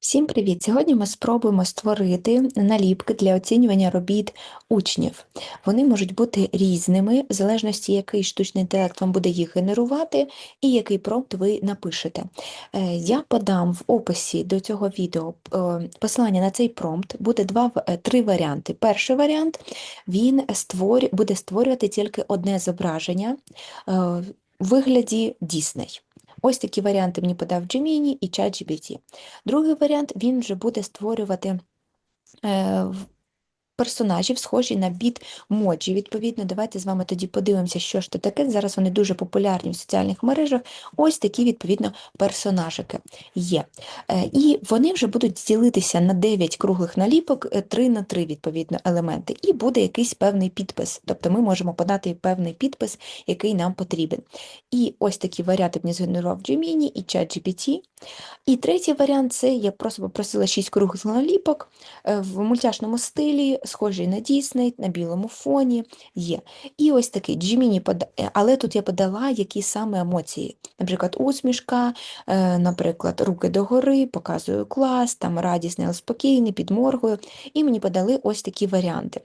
Всім привіт! Сьогодні ми спробуємо створити наліпки для оцінювання робіт учнів. Вони можуть бути різними, в залежності, який штучний інтелект вам буде їх генерувати і який промпт ви напишете. Е, Я подам в описі до цього відео е, посилання на цей промпт. Буде два, е, три варіанти. Перший варіант він створю, буде створювати тільки одне зображення в вигляді Disney. Ось такі варіанти мені подав Gemini і ChatGPT. Другий варіант він вже буде створювати е, персонажів, схожі на біт моджі. Відповідно, давайте з вами тоді подивимося, що ж це таке. Зараз вони дуже популярні в соціальних мережах. Ось такі, відповідно, персонажики є. Е, І вони вже будуть ділитися на 9 круглих наліпок, 3 на 3, відповідно, елементи. І буде якийсь певний підпис. Тобто ми можемо подати певний підпис, який нам потрібен. І ось такі варіанти мені згенерував Gemini і ChatGPT. І третій варіант це я просто попросила 6 круглих наліпок е, в мультяшному стилі, схожий на Дісней, на білому фоні є. І ось такий джиміні, е, але тут я подала які саме емоції. Наприклад, усмішка, е, наприклад, руки догори, показую клас, там радісний, спокійний, підморгую. І мені подали ось такі варіанти.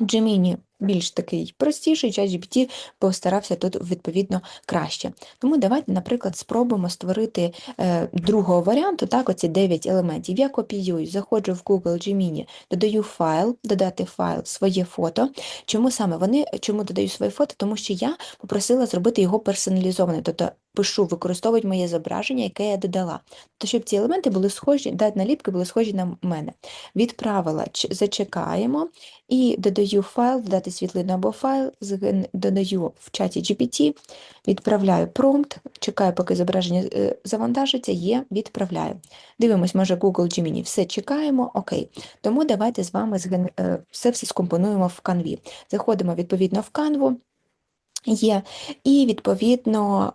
Gemini більш такий простіший, ChatGPT постарався тут відповідно краще. Тому давайте, наприклад, спробуємо створити е, другого варіанту, так, оці 9 елементів. Я копіюю, заходжу в Google Gemini, додаю файл, додати файл, своє фото. Чому саме вони, чому додаю своє фото? Тому що я попросила зробити його персоналізованим, тобто пишу, використовують моє зображення, яке я додала. То щоб ці елементи були схожі, да, наліпки були схожі на мене. Відправила, зачекаємо і додаю файл, додати світлину або файл, додаю в чаті GPT, відправляю промпт, чекаю, поки зображення е, завантажиться, є, відправляю. Дивимось, може Google Gemini, все чекаємо, окей. Тому давайте з вами е, все все скомпонуємо в канві. Заходимо відповідно в канву, є, і відповідно.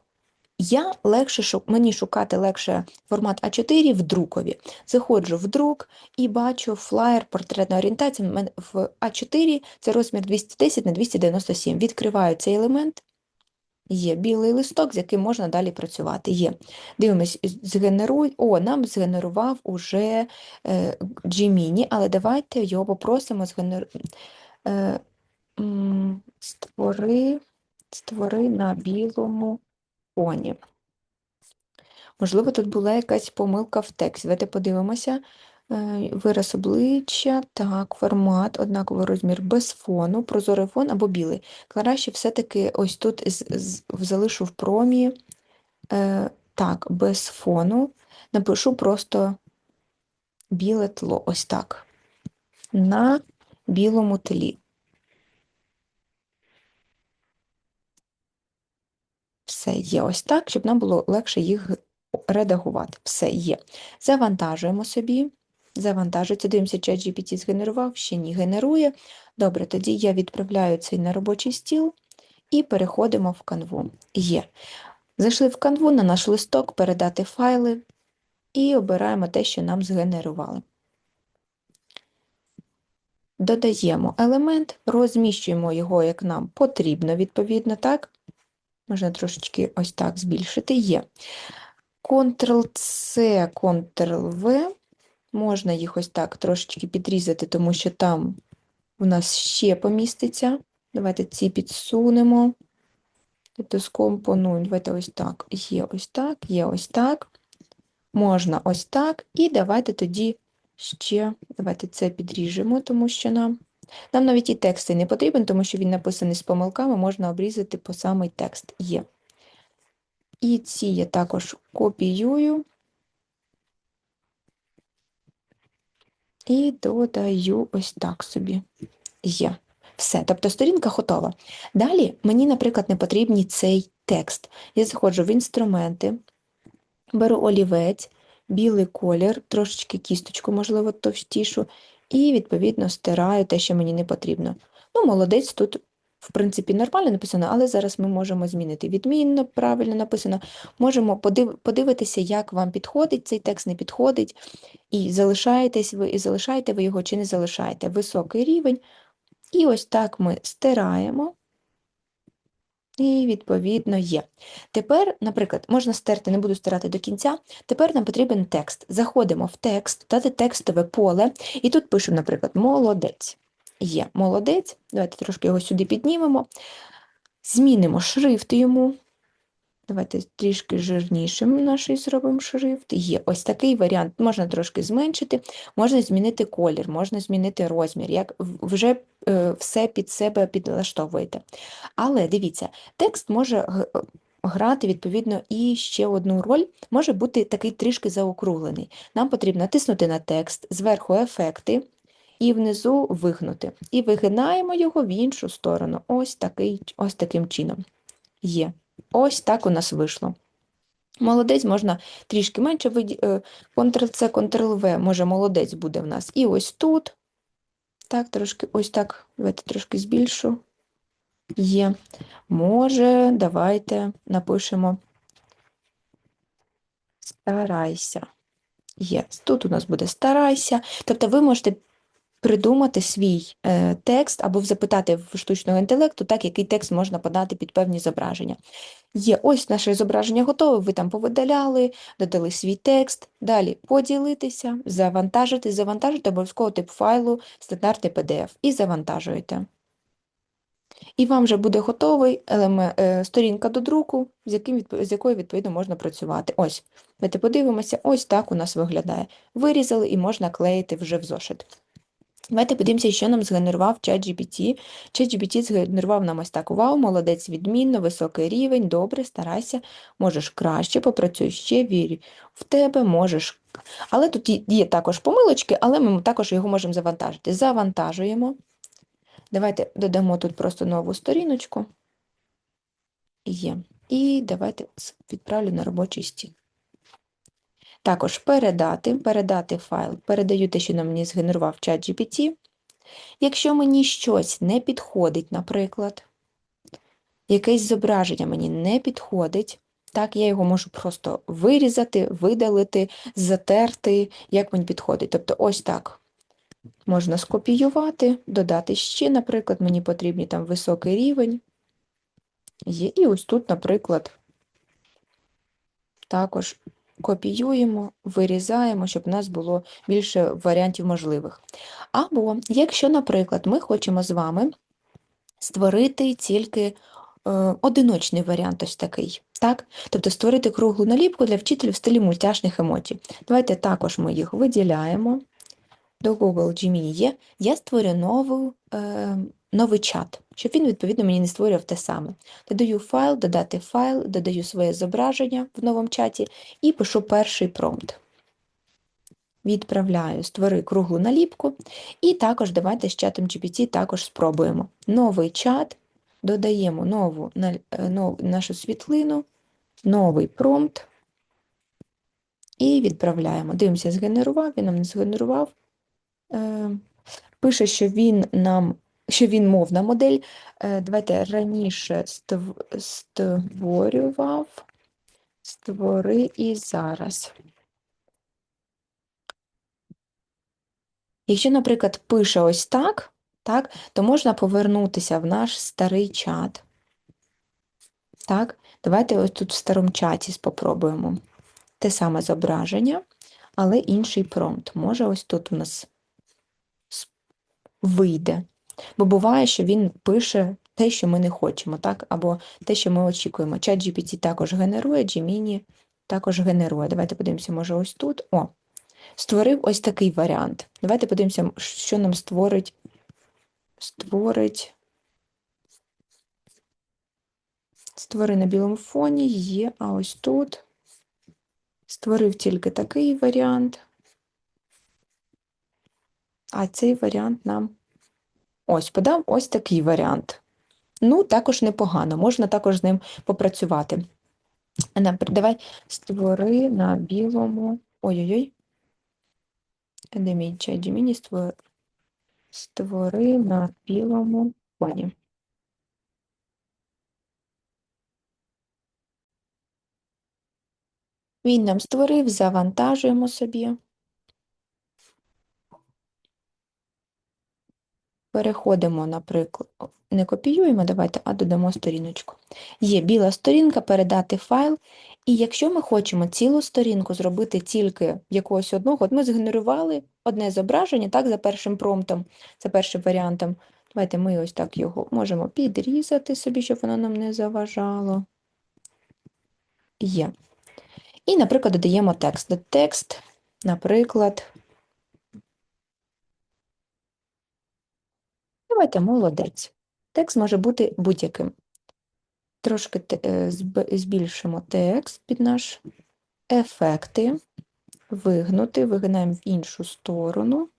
Я легше мені шукати легше формат А4 в друкові. Заходжу в друк і бачу флаєр портретна орієнтація. в А4 це розмір 210 на 297. Відкриваю цей елемент. Є білий листок, з яким можна далі працювати. Є. Дивимось, згенеруй. О, нам згенерував уже е, Gemini, але давайте його попросимо згенер... е, м, створи, створи на білому фоні. Можливо, тут була якась помилка в тексті. Давайте подивимося. Е, Вираз обличчя, так, формат, однаковий розмір без фону, прозорий фон або білий. Краще все-таки ось тут залишу в промі, е, так, без фону. Напишу просто біле тло, ось так. На білому тлі. Все є ось так, щоб нам було легше їх редагувати. Все є. Завантажуємо собі. Завантажується, дивимося, ChatGPT згенерував, ще ні генерує. Добре, тоді я відправляю цей на робочий стіл і переходимо в канву. Є. Зайшли в канву на наш листок, передати файли і обираємо те, що нам згенерували. Додаємо елемент, розміщуємо його, як нам потрібно, відповідно, так? Можна трошечки ось так збільшити. Є. Ctrl-C, Ctrl-V. Можна їх ось так трошечки підрізати, тому що там у нас ще поміститься. Давайте ці підсунемо. Тобто скомпонуємо. Давайте ось так. Є ось так, є ось так. Можна ось так. І давайте тоді ще, давайте це підріжемо, тому що нам. Нам навіть і текст не потрібен, тому що він написаний з помилками, можна обрізати по самий текст. Є. І ці я також копіюю і додаю ось так собі. Є. Все, тобто сторінка готова. Далі мені, наприклад, не потрібний цей текст. Я заходжу в інструменти, беру олівець, білий колір, трошечки кісточку, можливо, товстішу, і, відповідно, стираю те, що мені не потрібно. Ну, молодець, тут, в принципі, нормально написано, але зараз ми можемо змінити. Відмінно, правильно написано. Можемо подив... подивитися, як вам підходить цей текст, не підходить, і залишаєтесь ви, і залишаєте ви його чи не залишаєте. Високий рівень. І ось так ми стираємо. І, відповідно, є. Тепер, наприклад, можна стерти, не буду стирати до кінця. Тепер нам потрібен текст. Заходимо в текст, дати текстове поле, і тут пишемо, наприклад, молодець. Є молодець. Давайте трошки його сюди піднімемо. Змінимо шрифт йому. Давайте трішки жирнішим наш зробимо шрифт. Є ось такий варіант. Можна трошки зменшити, можна змінити колір, можна змінити розмір, як вже е, все під себе підлаштовуєте. Але дивіться, текст може грати відповідно і ще одну роль, може бути такий трішки заокруглений. Нам потрібно тиснути на текст, зверху ефекти і внизу вигнути. І вигинаємо його в іншу сторону. Ось, такий, ось таким чином. Є. Ось так у нас вийшло. Молодець можна трішки менше е, Ctrl-C, Ctrl-V, може молодець буде в нас. І ось тут. Так, трошки, ось так, давайте трошки збільшу. Є. Може, давайте напишемо старайся. Є. Тут у нас буде старайся. Тобто ви можете придумати свій е, текст або запитати в штучного інтелекту, так, який текст можна подати під певні зображення. Є ось наше зображення готове, ви там повидаляли, додали свій текст. Далі поділитися, завантажити, завантажити обов'язково тип файлу, стандартний PDF і завантажуєте. І вам вже буде готовий е, сторінка до друку, з, яким, з якою відповідно можна працювати. Ось, давайте подивимося, ось так у нас виглядає. Вирізали і можна клеїти вже в зошит. Давайте подивимося, що нам згенерував ChatGPT. ChatGPT згенерував нам ось так. Вау, молодець, відмінно, високий рівень, добре, старайся, можеш краще, попрацюй ще, вірю в тебе, можеш. Але тут є- також помилочки, але ми також його можемо завантажити. Завантажуємо. Давайте додамо тут просто нову сторіночку. Є. І давайте відправлю на робочий стіл. Також передати, передати файл. Передаю те, що нам мені згенерував ChatGPT. Якщо мені щось не підходить, наприклад, якесь зображення мені не підходить, так, я його можу просто вирізати, видалити, затерти, як мені підходить. Тобто ось так. Можна скопіювати, додати ще, наприклад, мені потрібні там високий рівень. Є. І ось тут, наприклад, також копіюємо, вирізаємо, щоб у нас було більше варіантів можливих. Або, якщо, наприклад, ми хочемо з вами створити тільки е, одиночний варіант ось такий. Так? Тобто створити круглу наліпку для вчителів в стилі мультяшних емоцій. Давайте також ми їх виділяємо. До Google Gemini. Я створю нову, е, новий чат, щоб він, відповідно, мені не створював те саме. Додаю файл, додати файл, додаю своє зображення в новому чаті і пишу перший промпт. Відправляю, створи круглу наліпку. І також давайте з чатом GPT також спробуємо. Новий чат, додаємо нову, е, нов- нашу світлину, новий промпт і відправляємо. Дивимося, згенерував, він нам не згенерував. Е, Пише, що він нам, що він мовна модель. Е, Давайте раніше ств- створював, створи і зараз. Якщо, наприклад, пише ось так, так, то можна повернутися в наш старий чат. Так, давайте ось тут в старому чаті спробуємо. Те саме зображення, але інший промпт. Може, ось тут у нас вийде. Бо буває, що він пише те, що ми не хочемо, так? Або те, що ми очікуємо. Чат GPT також генерує, Gemini також генерує. Давайте подивимося, може, ось тут. О, створив ось такий варіант. Давайте подивимося, що нам створить. Створить. Створи на білому фоні є, а ось тут створив тільки такий варіант. А цей варіант нам ось подав ось такий варіант. Ну, також непогано, можна також з ним попрацювати. Давай створи на білому. Ой-ой-ой. Де мій? Створи, створи на білому фоні. Він нам створив, завантажуємо собі. Переходимо, наприклад, не копіюємо, давайте, а додамо сторіночку. Є біла сторінка, передати файл. І якщо ми хочемо цілу сторінку зробити тільки якогось одного, от ми згенерували одне зображення, так, за першим промптом, за першим варіантом. Давайте ми ось так його можемо підрізати собі, щоб воно нам не заважало. Є. І, наприклад, додаємо текст. Текст, наприклад, давайте молодець. Текст може бути будь-яким. Трошки е, зб- збільшимо текст під наш ефекти, вигнути, вигинаємо в іншу сторону.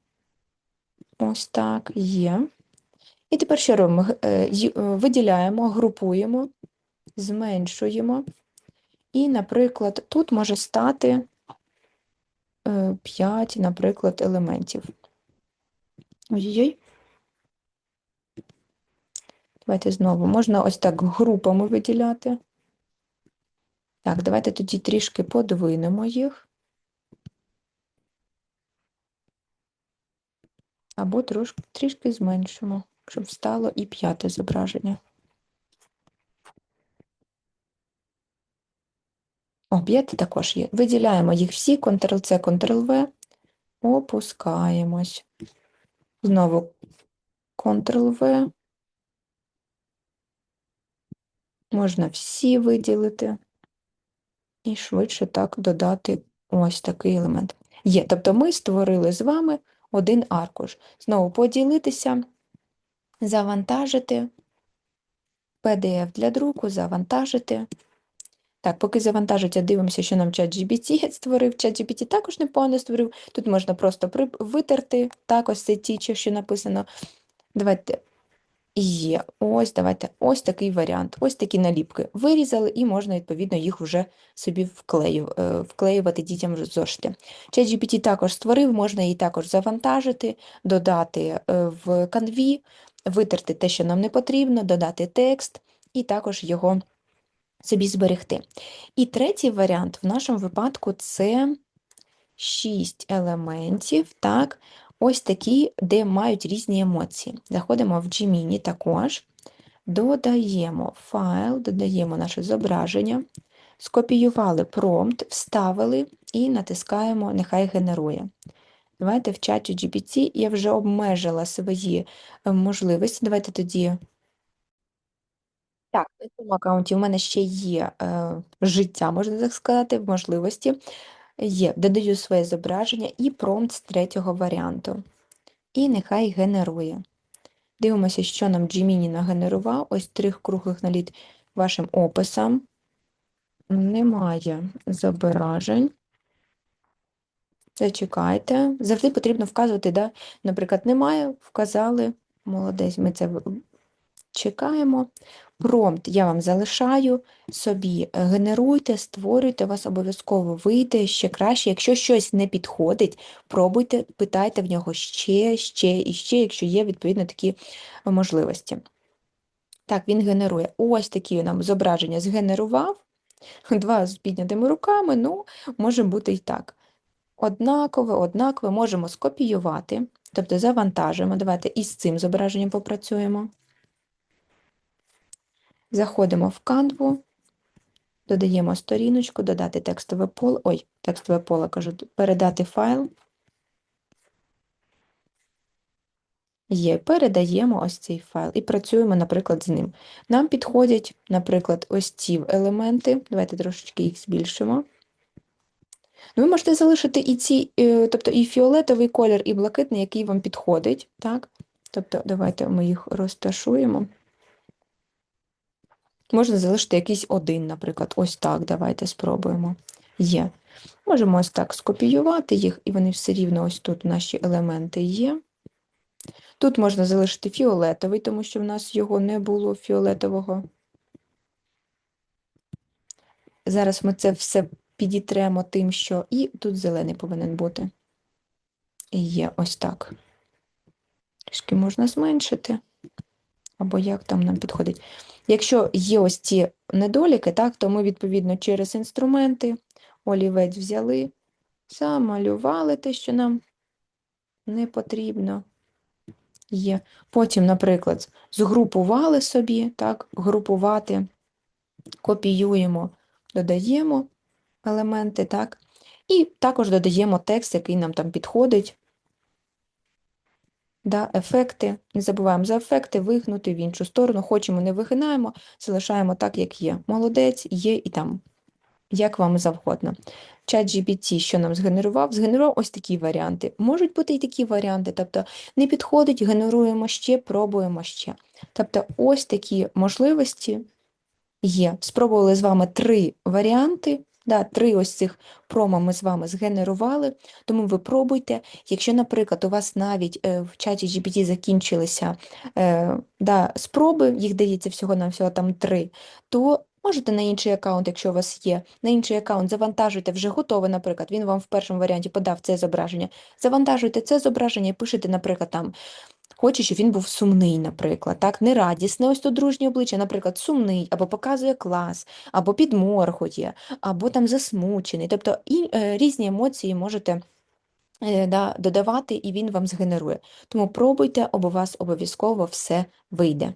Ось так, є. І тепер що робимо? Е, е, Виділяємо, групуємо, зменшуємо. І, наприклад, тут може стати 5, наприклад, елементів. Ой-ой. Давайте знову. Можна ось так групами виділяти. Так, давайте тоді трішки подвинемо їх. Або трошки, трішки зменшимо, щоб стало і п'яте зображення. О, п'яте також є. Виділяємо їх всі, Ctrl-C, Ctrl-V, опускаємось. Знову Ctrl-V. Можна всі виділити і швидше так додати ось такий елемент. Є, тобто ми створили з вами один аркуш. Знову поділитися, завантажити, PDF для друку, завантажити. Так, поки завантажиться, дивимося, що нам ChatGPT створив. ChatGPT також непогано створив. Тут можна просто витерти, так, ось цей тічер, що написано. Давайте Є, ось, давайте, ось такий варіант, ось такі наліпки. Вирізали, і можна, відповідно, їх вже собі вклею, е, вклеювати дітям в зошити. ChatGPT також створив, можна її також завантажити, додати е, в канві, витерти те, що нам не потрібно, додати текст, і також його собі зберегти. І третій варіант в нашому випадку це 6 елементів, так, ось такі, де мають різні емоції. Заходимо в Gemini також, додаємо файл, додаємо наше зображення, скопіювали промпт, вставили і натискаємо «Нехай генерує». Давайте в чаті GPT я вже обмежила свої е, можливості. Давайте тоді. Так, на цьому аккаунті в мене ще є е, життя, можна так сказати, можливості. Є, додаю своє зображення і промпт з третього варіанту. І нехай генерує. Дивимося, що нам Gemini нагенерував. Ось три круглих наліт вашим описам. Немає зображень. Зачекайте. Завжди потрібно вказувати, да? наприклад, немає, вказали. Молодець, ми це чекаємо. Промпт я вам залишаю, собі е, генеруйте, створюйте, у вас обов'язково вийде ще краще. Якщо щось не підходить, пробуйте, питайте в нього ще, ще і ще, якщо є відповідно такі е, можливості. Так, він генерує. Ось такі нам зображення згенерував. Два з піднятими руками, ну, може бути і так. Однакове, однакове, можемо скопіювати, тобто завантажуємо. Давайте із цим зображенням попрацюємо. Заходимо в канву, додаємо сторіночку, додати текстове поле, ой, текстове поле, кажу, передати файл. Є, передаємо ось цей файл і працюємо, наприклад, з ним. Нам підходять, наприклад, ось ці елементи. Давайте трошечки їх збільшимо. Ну, ви можете залишити і ці, е, тобто і фіолетовий колір, і блакитний, який вам підходить. Так? Тобто, давайте ми їх розташуємо. Можна залишити якийсь один, наприклад. Ось так, давайте спробуємо. Є. Можемо ось так скопіювати їх, і вони все рівно ось тут наші елементи є. Тут можна залишити фіолетовий, тому що в нас його не було фіолетового. Зараз ми це все підітремо тим, що і тут зелений повинен бути. І є ось так. Трішки можна зменшити, або як там нам підходить. Якщо є ось ці недоліки, так, то ми, відповідно, через інструменти олівець взяли, замалювали те, що нам не потрібно. Є. Потім, наприклад, згрупували собі, так, групувати, копіюємо, додаємо елементи, так, і також додаємо текст, який нам там підходить. Да, ефекти. Не забуваємо за ефекти, вигнути в іншу сторону. Хочемо, не вигинаємо, залишаємо так, як є. Молодець, є і там. Як вам завгодно. Чат GPT, що нам згенерував? Згенерував ось такі варіанти. Можуть бути і такі варіанти, тобто не підходить, генеруємо ще, пробуємо ще. Тобто ось такі можливості є. Спробували з вами три варіанти. Да, три ось цих промо ми з вами згенерували, тому ви пробуйте. Якщо, наприклад, у вас навіть е, в чаті GPT закінчилися е, да, спроби, їх дається всього-навсього там три, то можете на інший аккаунт, якщо у вас є, на інший аккаунт завантажуйте вже готове, наприклад, він вам в першому варіанті подав це зображення. Завантажуйте це зображення і пишете, наприклад, там. Хоче, щоб він був сумний, наприклад, так, не радісне, ось тут дружнє обличчя, наприклад, сумний, або показує клас, або підморгує, або там засмучений. Тобто і е, різні емоції можете е, да, додавати, і він вам згенерує. Тому пробуйте, або у вас обов'язково все вийде.